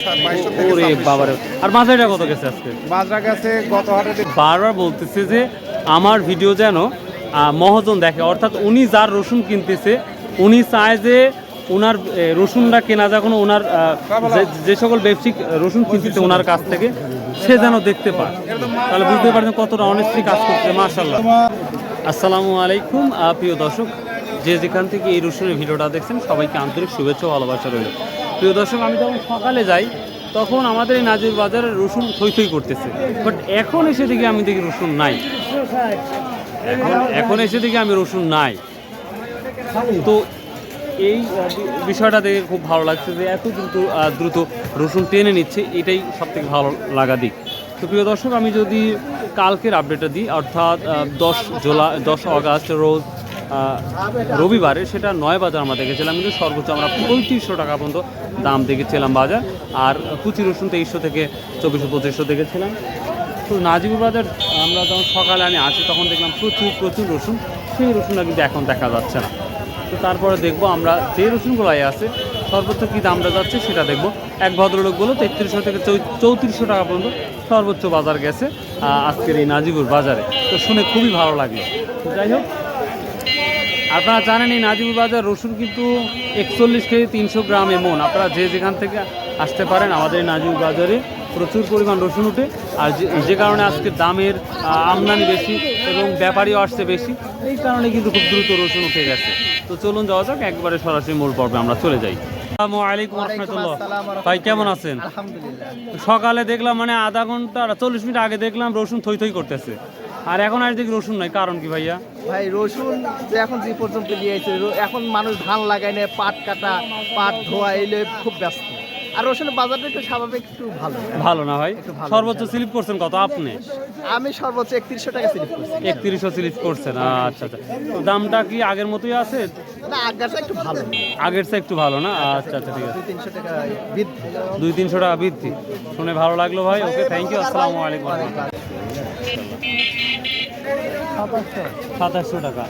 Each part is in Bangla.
বাইশশো ওরে বাবারে। আর মাথাটা কত গেছে আজকে? মাজরা গেছে গত হাটে বারবার বলতেছে যে আমার ভিডিও যেন মহাজন দেখে। অর্থাৎ উনি যার রসুন কিনতেছে উনি চায় যে ওনার রসুনটা কেনা যখন ওনার যে- সকল ব্যবসায়িক রসুন কিনতেছে ওনার কাছ থেকে সে যেন দেখতে পায়। তাহলে বুঝতে পারছেন কতটা অনেস্টলি কাজ করছে মাশাল্লাহ আসসালামু আলাইকুম প্রিয় দর্শক যে যেখান থেকে এই রসুনের ভিডিওটা দেখছেন সবাইকে আন্তরিক শুভেচ্ছা ও ভালোবাসা রইল। প্রিয় দর্শক, আমি যখন সকালে যাই, তখন আমাদের এই নাজির বাজারে রসুন থই থই করতেছে। বাট এখন এসে দেখি আমি দেখি রসুন নাই। এখন এখন এসে দেখি আমি রসুন নাই। তো এই বিষয়টা দেখে খুব ভালো লাগছে যে এত দ্রুত দ্রুত রসুন টেনে নিচ্ছে, এটাই সব থেকে ভালো লাগা দিক। তো প্রিয় দর্শক, আমি যদি কালকের আপডেটটা দিই, অর্থাৎ দশ জুলাই, দশ অগাস্ট রোজ রবিবারে সেটা নয় বাজার আমরা দেখেছিলাম, কিন্তু সর্বোচ্চ আমরা পঁয়ত্রিশশো টাকা পর্যন্ত দাম দেখেছিলাম বাজার। আর কুচি রসুন তেইশশো থেকে চব্বিশশো, পঁচিশশো দেখেছিলাম। তো নাজিবুর বাজার, আমরা যখন সকালে আমি আসি, তখন দেখলাম প্রচুর প্রচুর রসুন। সেই রসুনটা কিন্তু এখন দেখা যাচ্ছে না। তো তারপরে দেখব আমরা যে রসুনগুলাই আছে, সর্বোচ্চ কী দামটা যাচ্ছে সেটা দেখব। এক ভদ্রলোক বলো তেত্রিশশো থেকে চৌত্রিশশো টাকা পর্যন্ত সর্বোচ্চ বাজার গেছে আজকের এই নাজিবুর বাজারে। তো শুনে খুবই ভালো লাগল। তো যাই হোক আপনারা জানেন এই নাজিবুর বাজার রসুন কিন্তু একচল্লিশ কেজি তিনশো গ্রাম এমন। আপনারা যে যেখান থেকে আসতে পারেন আমাদের এই নাজিবুর বাজারে প্রচুর পরিমাণ রসুন উঠে। আর যে- যে কারণে আজকে দামের আমদানি বেশি এবং ব্যাপারীও আসছে বেশি। এই কারণে কিন্তু খুব দ্রুত রসুন উঠে গেছে। তো চলুন যাওয়া যাক একবারে সরাসরি মূল পর্বে আমরা চলে যাই। আসসালামু আলাইকুম রহমতুল্লাহ। ভাই কেমন আছেন? সকালে দেখলাম মানে আধা ঘণ্টা চল্লিশ মিনিট আগে দেখলাম রসুন থই থই করতেছে। আর এখন আর দেখি রসুন নাই কারণ কি ভাইয়া? ভাই রসুন যে এখন যে পর্যন্ত দিয়েছে এখন মানুষ ধান লাগায় না পাট কাটা পাট ধোয়া এলে খুব ব্যস্ত। আর রসুনের বাজারটা একটু স্বাভাবিক একটু ভালো। ভালো না ভাই? সর্বোচ্চ স্লিপ করছেন কত আপনি? আমি সর্বোচ্চ একত্রিশশো টাকা সিলিপ করছি। একত্রিশশো স্লিপ করছেন আচ্ছা আচ্ছা। দামটা কি আগের মতোই আছে? না আগারটা একটু ভালো। আগের চেয়ে একটু ভালো না? আচ্ছা আচ্ছা ঠিক আছে। দুই তিনশো টাকা বৃদ্ধি। দুই তিনশো টাকা বৃদ্ধি। শুনে ভালো লাগল ভাই। ওকে থ্যাংক ইউ আসসালামু আলাইকুম। সাতাশশো। টাকা।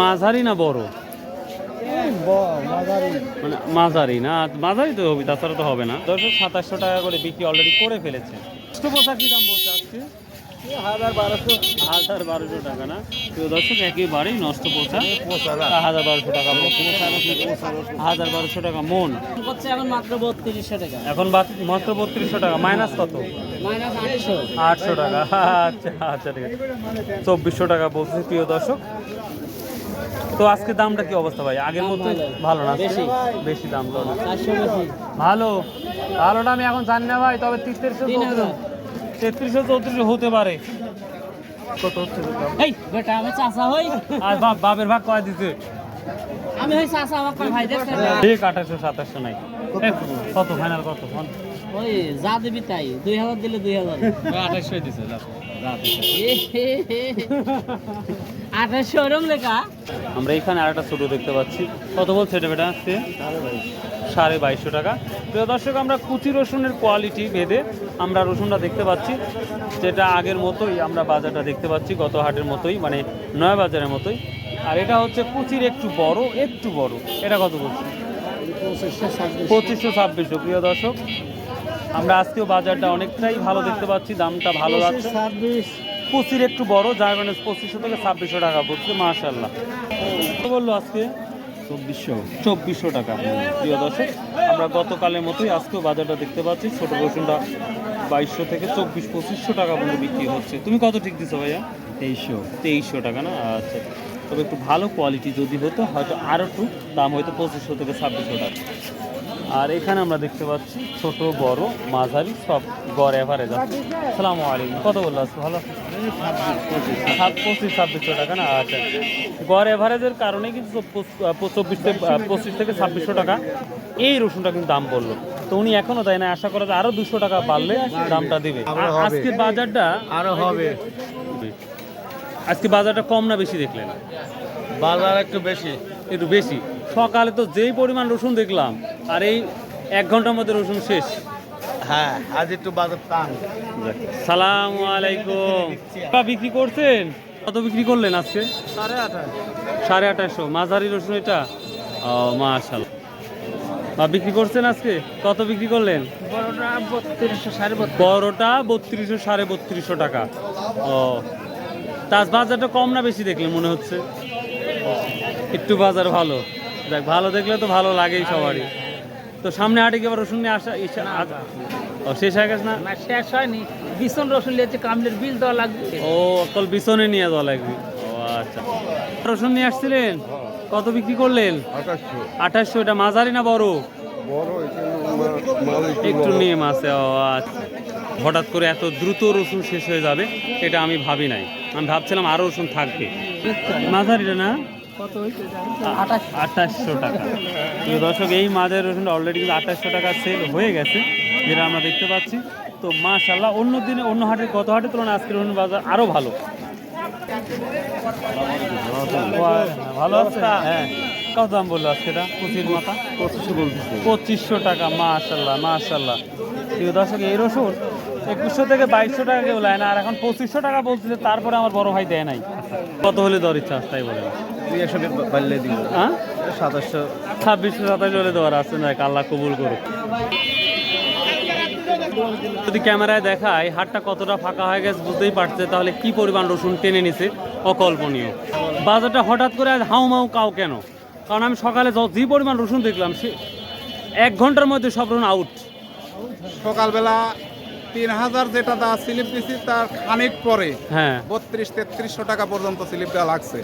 মাঝারি না বড়? মানে মাঝারি না? মাঝারি তো হবে তাছাড়া তো হবে না। দশশো সাতাশশো টাকা করে বিক্রি অলরেডি করে ফেলেছে। পোশাক কি দাম বলছে আজকে। হাজার বারোশো। হাজার বারোশো টাকা না? প্রিয় দর্শক একেবারেই নষ্ট হাজার বারোশো টাকা হাজার বারোশো টাকা মন। এখন মাত্র বত্রিশশো টাকা। এখন মাত্র বত্রিশশো টাকা। মাইনাস কত? আটশো। টাকা। আচ্ছা আচ্ছা ঠিক আছে। চব্বিশশো টাকা বলছে প্রিয় দর্শক। তো আজকে দামটা কি অবস্থা ভাই? আগের মতো ভালো। ভালো না? বেশি। বেশি দাম তো ভালো। ভালোটা আমি এখন জানি না ভাই তবে তেত্রিশশো হাজার। তেত্রিশশো চৌত্রিশশো হতে পারে। কত হচ্ছে এই বেটা আমি চাষা হই। আর বাপ বাপের ভাগ কয় দিতে আমি হই চাষা আমার ভাই ঠিক আঠাশশো সাতাশশো নাই। কত? ফাইনাল কত ওই যা দিবি তাই দুই হাজার দিলে দুই হাজার। আঠাশশো দিছে আঠাশশো ওরম লেখা? আমরা এখানে আরেকটা ছোটো দেখতে পাচ্ছি। কত বলছে এটা বেটা? আজকে সাড়ে বাইশশো টাকা। প্রিয় দর্শক, আমরা কুচি রসুনের কোয়ালিটি ভেদে আমরা রসুনটা দেখতে পাচ্ছি। যেটা আগের মতোই আমরা বাজারটা দেখতে পাচ্ছি গত হাটের মতোই মানে নয়া বাজারের মতোই। আর এটা হচ্ছে কুচির একটু বড় একটু বড়। এটা কত বলছে? পঁচিশশো ছাব্বিশশো। প্রিয় দর্শক আমরা আজকেও বাজারটা অনেকটাই ভালো দেখতে পাচ্ছি দামটা ভালো যাচ্ছে কুচির একটু বড় যার মানে পঁচিশশো থেকে ছাব্বিশশো টাকা পড়ছে মাশাল্লাহ কত বলল আজকে? চব্বিশশো। চব্বিশশো টাকা প্রিয় দর্শক আমরা গতকালের মতোই আজকেও বাজারটা দেখতে পাচ্ছি ছোট রসুনটা বাইশশো থেকে চব্বিশ পঁচিশশো টাকা পর্যন্ত বিক্রি হচ্ছে। তুমি কত ঠিক দিছো ভাইয়া? তেইশশো। তেইশশো টাকা না? আচ্ছা। তবে একটু ভালো কোয়ালিটি যদি হতো হয়তো আরও একটু দাম হয়তো পঁচিশশো থেকে ছাব্বিশশো টাকা। আর এখানে আমরা দেখতে পাচ্ছি ছোট বড় মাঝারি সব গড় এভারেজ আছে। সালামু আলাইকুম। কত বলল আজকে? ভালো সাত পঁচিশ ছাব্বিশশো টাকা না? আচ্ছা। গড় এভারেজের কারণে কিন্তু চব্বিশ- থেকে পঁচিশ থেকে ছাব্বিশশো টাকা। এই রসুনটা কিন্তু দাম পড়ল তো উনি এখনও তাই না আশা করা যায় আরও দুশো টাকা বাড়লে দামটা দিবে। আজকে বাজারটা আরও হবে। আজকে বাজারটা কম না বেশি দেখলেন? বাজার একটু বেশি। একটু বেশি। সকালে তো যেই পরিমাণ রসুন দেখলাম আর এই এক ঘণ্টার মধ্যে রসুন শেষ। হ্যাঁ আজ একটু বাজার টান। সালাম আলাইকুম। বিক্রি করছেন? কত বিক্রি করলেন আজকে? সাড়ে আঠাশ। সাড়ে আঠাশশো। মাঝারি রসুন এটা? ও মাশাল বা বিক্রি করছেন আজকে? কত বিক্রি করলেন? বড়টা বত্রিশশো সাড়ে বত্রিশ। বত্রিশশো সাড়ে বত্রিশশো টাকা। ও তার বাজারটা কম না বেশি দেখলে মনে হচ্ছে? একটু বাজার ভালো। দেখ ভালো দেখলে তো ভালো লাগেই সবারই। তো সামনে হাটে কি আবার রসুন নিয়ে আসা ইসা- ও শেষ হয়ে গেছে না? না শেষ হয়নি। বিছন রসুন লিয়েছে কামলের বিল দেওয়া লাগবে। ও কল বিছনে নিয়ে যাওয়া লাগবে। ও আচ্ছা। রসুন নিয়ে আসছিলেন? কত বিক্রি করলেন? আঠাশশো। আঠাশশো এটা মাঝারি না বড়? একটু নিয়ে মাসে ও আচ্ছা। হঠাৎ করে এত দ্রুত রসুন শেষ হয়ে যাবে এটা আমি ভাবি নাই। আমি ভাবছিলাম আরও রসুন থাকবে। মাঝারিটা না? আঠাশশো টাকা। প্রিয় দর্শক এই মাঝের রসুনটা অলরেডি কিন্তু আঠাশশো টাকা সেল হয়ে গেছে যেটা আমরা দেখতে পাচ্ছি। তো মাশাল্লাহ অন্য দিনে অন্য হাটের গত হাটের তুলনায় আজকের রসুন বাজার আরও ভালো। ভালো আছে? হ্যাঁ। কত দাম বলল আজকে এটা? কুচির মাথা? পঁচিশশো বলতেছে। পঁচিশশো টাকা মাশাল্লাহ মাশাল্লাহ প্রিয় দর্শক এই রসুন একুশশো থেকে বাইশশো টাকা কেউ নেয় না। আর এখন পঁচিশশো টাকা বলছিল তারপরে আমার বড় ভাই দেয় নাই। কত হলে দর ইচ্ছা আছে তাই বলে? দিব। হ্যাঁ? সাতাশশো। ছাব্বিশশো সাতাশ হলে দেওয়ার আছে না আল্লাহ কবুল করুক। যদি ক্যামেরায় দেখায় হাটটা কতটা ফাঁকা হয়ে গেছে বুঝতেই পারছে তাহলে কি পরিমাণ রসুন টেনে নিছে অকল্পনীয়। বাজারটা হঠাৎ করে আজ হাউ মাউ কাউ কেন? কারণ আমি সকালে যে পরিমাণ রসুন দেখলাম সে এক ঘণ্টার মধ্যে সব রসুন আউট সকালবেলা তিন হাজার যেটা দা স্লিপ দিছি তার খানিক পরে হ্যাঁ। বত্রিশ তেত্রিশশো টাকা পর্যন্ত স্লিপ দেওয়া লাগছে।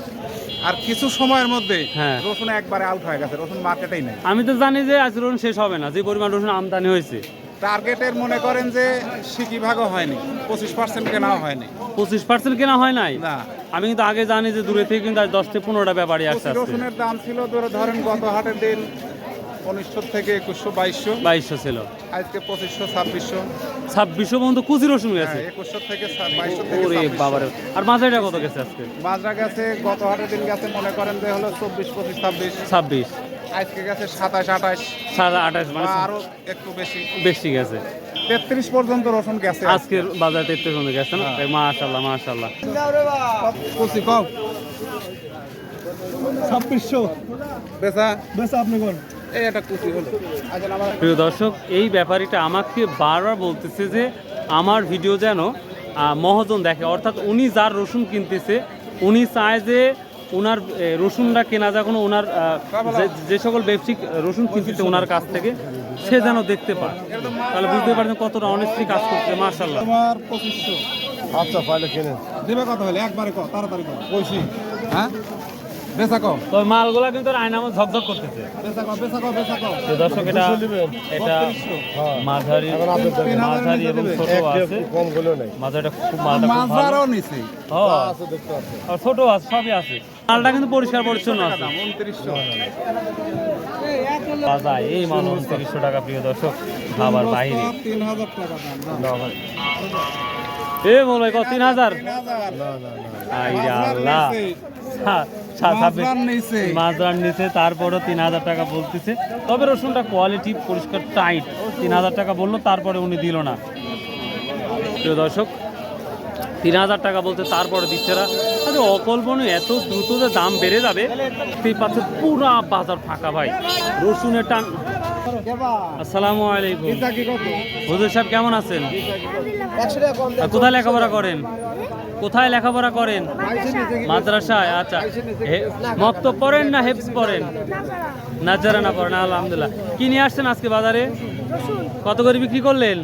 আর কিছু সময়ের মধ্যে হ্যাঁ। রসুন একবারে আউট হয়ে গেছে রসুন মার্কেটেই নেই। আমি তো জানি যে আজ রসুন শেষ হবে না যে পরিমাণ রসুন আমদানি হয়েছে। টার্গেটের মনে করেন যে সিকি ভাগও হয়নি পঁচিশ পার্সেন্ট কেনাও হয়নি। পঁচিশ পার্সেন্ট কেনা হয় নাই? না। আমি কিন্তু আগে জানি যে দূরে থেকে কিন্তু আজ দশ থেকে পনেরোটা ব্যাপারই আসছে রসুনের দাম ছিল ধরেন গত হাটের দিন উনিশশো থেকে একুশশো বাইশশো। বাইশশো ছিল। আজকে পঁচিশশো ছাব্বিশশো। ছাব্বিশশো পর্যন্ত কুচি রসুন গেছে। হ্যাঁ একুশশো থেকে বাইশশো থেকে বাবারে। আর মাঝারিটা কত গেছে আজকে? মাজরা গেছে গত হাটের দিন গেছে মনে করেন যে হলো চব্বিশ পঁচিশ ছাব্বিশ। ছাব্বিশ। আজকে গেছে সাতাশ আঠাশ। সাড়ে আঠাশ মানে আরও একটু বেশি। বেশি গেছে। তেত্রিশ পর্যন্ত রসুন গেছে আজকের বাজার তেত্রিশ পর্যন্ত গেছে না? মাশাল্লাহ মাশাল্লাহ। কুচি কম। ছাব্বিশশো। বেচা। বেশ আপনি কোন এই একটা কুচি হলো। প্রিয় দর্শক এই ব্যাপারীটা আমাকে বারবার বলতেছে যে আমার ভিডিও যেন মহাজন দেখে। অর্থাৎ উনি যার রসুন কিনতেছে উনি চায় যে ওনার রসুনটা কেনা যখন ওনার যে- সকল ব্যবসায়িক রসুন কিনতেছে ওনার কাছ থেকে সে যেন দেখতে পায়। তাহলে বুঝতে পারছেন কতটা অনেস্টলি কাজ করছে মার্শাল্লাহ তোমার পঁচিশশো। আচ্ছা পাইলে কিনে। দিবে কত হলে? একবারে তাড়াতাড়ি বলছি হ্যাঁ? বেচা কম। তবে মালগুলা কিন্তু আয়না আমার ঝকঝক করতেছে। বেচা কম বেচা কম বেচা কম। তো দর্শক এটা এটা মাঝারি মাঝারি এবং ছোট আছে। কমগুলো নেই। মাঝারিটা খুব মালটা খুব ভালো। হ্যাঁ আছে দেখতে পাচ্ছি আর ছোট আছে সবই আছে। মালটা কিন্তু পরিষ্কার পরিচ্ছন্ন আছে। এই মান উনত্রিশশো টাকা প্রিয় দর্শক খাবার বাইরে। টাকা দাম। এ মনে হয় কত? তিন হাজার? আল্লাহ। নিচে তারপরেও তিন হাজার টাকা বলতেছে। তবে রসুনটা কোয়ালিটি পরিষ্কার টাইট তিন হাজার টাকা বলল তারপরে উনি দিল না। প্রিয় দর্শক তিন হাজার টাকা বলতে তারপরে দিচ্ছে না। আরে অকল্পনীয় এত দ্রুত যে দাম বেড়ে যাবে সেই পাচ্ছে পুরা বাজার ফাঁকা ভাই। রসুনের টান আসসালামু আলাইকুম। হুজুর সাহেব কেমন আছেন? কোথায় লেখাপড়া করেন? কোথায় লেখাপড়া করেন? মাদ্রাসায় আচ্ছা। মক্তব পড়েন না হেফস পড়েন? নাজারা না পড়েন আলহামদুলিল্লাহ। কি নিয়ে আসছেন আজকে বাজারে? কত করে বিক্রি করলেন?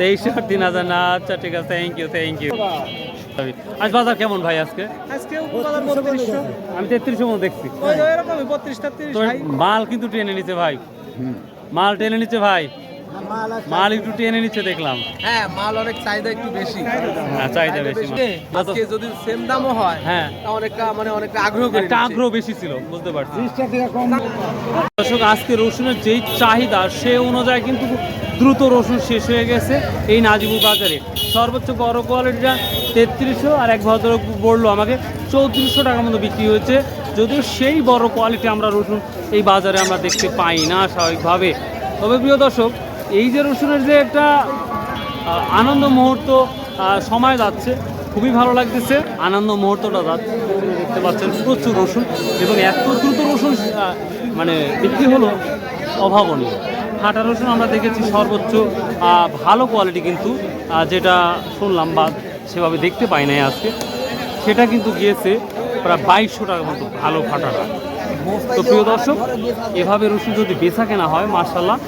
তেইশশো আর তিন হাজার। না আচ্ছা ঠিক আছে। থ্যাংক ইউ থ্যাংক ইউ আজ বাজার কেমন ভাই আজকে? আমি মতো দেখছি। তেত্রিশ তো মাল কিন্তু টেনে নিচ্ছে ভাই। মাল টেনে নিচ্ছে ভাই। মাল একটু টেনে নিচ্ছে দেখলাম। হ্যাঁ মাল অনেক চাহিদা একটু বেশি। হ্যাঁ চাহিদা বেশি আজকে যদি সেম দামও হয় হ্যাঁ। অনেকটা মানে অনেকটা আগ্রহ করে একটা আগ্রহ বেশি ছিল বুঝতে পারছি। দর্শক আজকে রসুনের যেই চাহিদা সে অনুযায়ী কিন্তু দ্রুত রসুন শেষ হয়ে গেছে এই নাজিবুর বাজারে। সর্বোচ্চ বড় কোয়ালিটিটা তেত্রিশশো আর এক ভদ্র বলল আমাকে, চৌত্রিশশো টাকার মতো বিক্রি হয়েছে। যদিও সেই বড় কোয়ালিটি আমরা রসুন এই বাজারে আমরা দেখতে পাই না স্বাভাবিকভাবে। তবে প্রিয় দর্শক, এই যে রসুনের যে একটা আনন্দ মুহূর্ত সময় যাচ্ছে, খুবই ভালো লাগতেছে। আনন্দ মুহূর্তটা যাচ্ছে দেখতে পাচ্ছেন প্রচুর রসুন এবং এত দ্রুত রসুন মানে বিক্রি হলো অভাবনীয়। ফাটা রসুন আমরা দেখেছি সর্বোচ্চ ভালো কোয়ালিটি কিন্তু যেটা শুনলাম বা সেভাবে দেখতে পাই নাই আজকে, সেটা কিন্তু গিয়েছে প্রায় বাইশশো টাকা মতো ভালো ফাটাটা তো প্রিয় দর্শক, এভাবে রসুন যদি বেচা কেনা হয় মার্শাল্লাহ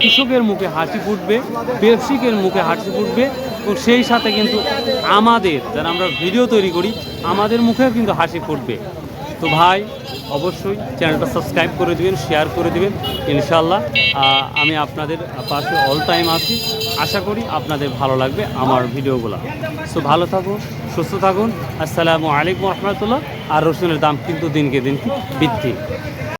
কৃষকের মুখে হাসি ফুটবে ব্যবসায়িকের মুখে হাসি ফুটবে, এবং সেই সাথে কিন্তু আমাদের, যারা আমরা ভিডিও তৈরি করি, আমাদের মুখেও কিন্তু হাসি ফুটবে। তো ভাই অবশ্যই চ্যানেলটা সাবস্ক্রাইব করে দিবেন শেয়ার করে দিবেন ইনশাল্লাহ আমি আপনাদের পাশে অল টাইম আছি। আশা করি আপনাদের ভালো লাগবে আমার ভিডিওগুলো। সো ভালো থাকুন, সুস্থ থাকুন। আসসালামু আলাইকুম রহমতুল্লাহ। আর রসুনের দাম কিন্তু দিনকে দিন বৃদ্ধি।